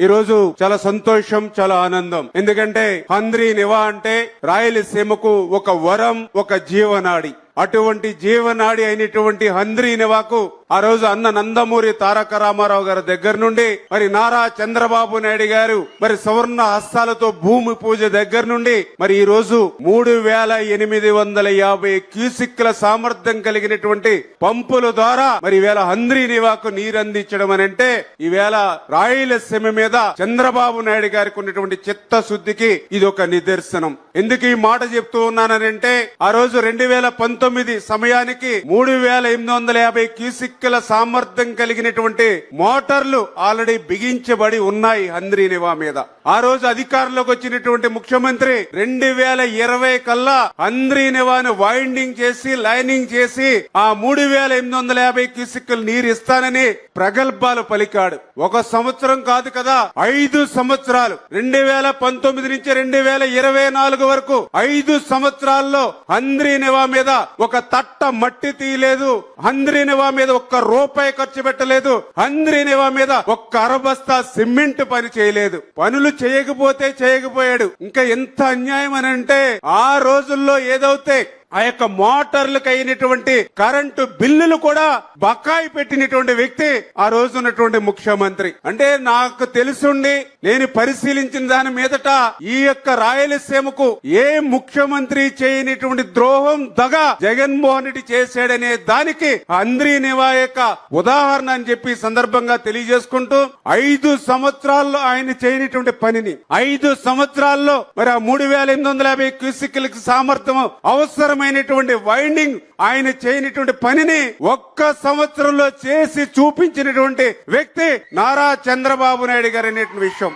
ఈ రోజు చాలా సంతోషం చాలా ఆనందం. ఎందుకంటే హంద్రీ నివా అంటే రాయలసీమకు ఒక వరం ఒక జీవనాడి. అటువంటి జీవనాడి అయినటువంటి హంద్రీ నివాకు ఆ రోజు అన్న నందమూరి తారక రామారావు గారి దగ్గర నుండి మరి నారా చంద్రబాబు నాయుడు గారు మరి సువర్ణ హస్తాలతో భూమి పూజ దగ్గర నుండి మరి ఈ రోజు మూడు వేల ఎనిమిది వందల యాభై క్యూసిక్ల సామర్థ్యం కలిగినటువంటి పంపుల ద్వారా మరి ఈవేళ హంద్రీ నివాకు నీరు అందించడం అని అంటే ఈవేళ రాయలసీమ మీద చంద్రబాబు నాయుడు గారికి ఉన్నటువంటి చిత్తశుద్ధికి ఇది ఒక నిదర్శనం. ఎందుకు ఈ మాట చెప్తూ ఉన్నానంటే ఆ రోజు రెండు వేల పంతొమ్మిది సమయానికి మూడు వేల ఎనిమిది వందల యాభై క్యూసిక్ల సామర్థ్యం కలిగినటువంటి మోటార్లు ఆల్రెడీ బిగించబడి ఉన్నాయి హంద్రీ నివా మీద. ఆ రోజు అధికారంలోకి వచ్చినటువంటి ముఖ్యమంత్రి రెండు వేల ఇరవై కల్లా హంద్రీ నివాను వైండింగ్ చేసి లైనింగ్ చేసి ఆ మూడు వేల ఎనిమిది వందల యాభై క్యూసిక్కులు నీరు ఇస్తానని ప్రగల్భాలు పలికాడు. ఒక సంవత్సరం కాదు కదా ఐదు సంవత్సరాలు. రెండు వేల పంతొమ్మిది నుంచి రెండు వేల ఇరవై నాలుగు వరకు ఐదు సంవత్సరాల్లో హంద్రీ నివా మీద ఒక తట్ట మట్టి తీయలేదు. హంద్రీ నివా మీద ఒక్క రూపాయి ఖర్చు పెట్టలేదు. హంద్రీ నివ మీద ఒక్క అరబస్తా సిమెంట్ పని చేయలేదు. పనులు చేయకపోతే చేయకపోయాడు. ఇంకా ఎంత అన్యాయం అని అంటే ఆ రోజుల్లో ఏదైతే ఆ యొక్క మోటార్లకు అయినటువంటి కరెంటు బిల్లులు కూడా బకాయి పెట్టినటువంటి వ్యక్తి ఆ రోజు ఉన్నటువంటి ముఖ్యమంత్రి. అంటే నాకు తెలుసుండి నేను పరిశీలించిన దాని మీదట ఈ యొక్క రాయలసీమకు ఏ ముఖ్యమంత్రి చేయనటువంటి ద్రోహం దగ జగన్మోహన్ రెడ్డి చేశాడనే దానికి అంద్రి నివా యొక్క ఉదాహరణ అని చెప్పి సందర్భంగా తెలియజేసుకుంటూ ఐదు సంవత్సరాల్లో ఆయన చేయనటువంటి పనిని ఐదు సంవత్సరాల్లో మరి ఆ మూడు వేల ఎనిమిది వందల యాభై క్యూసిక్లకి సామర్థ్యం అవసరం అవసరమైనటువంటి వైండింగ్ ఆయన చేయనటువంటి పనిని ఒక్క సంవత్సరంలో చేసి చూపించినటువంటి వ్యక్తి నారా చంద్రబాబు నాయుడు గారు అనేటువంటి విషయం.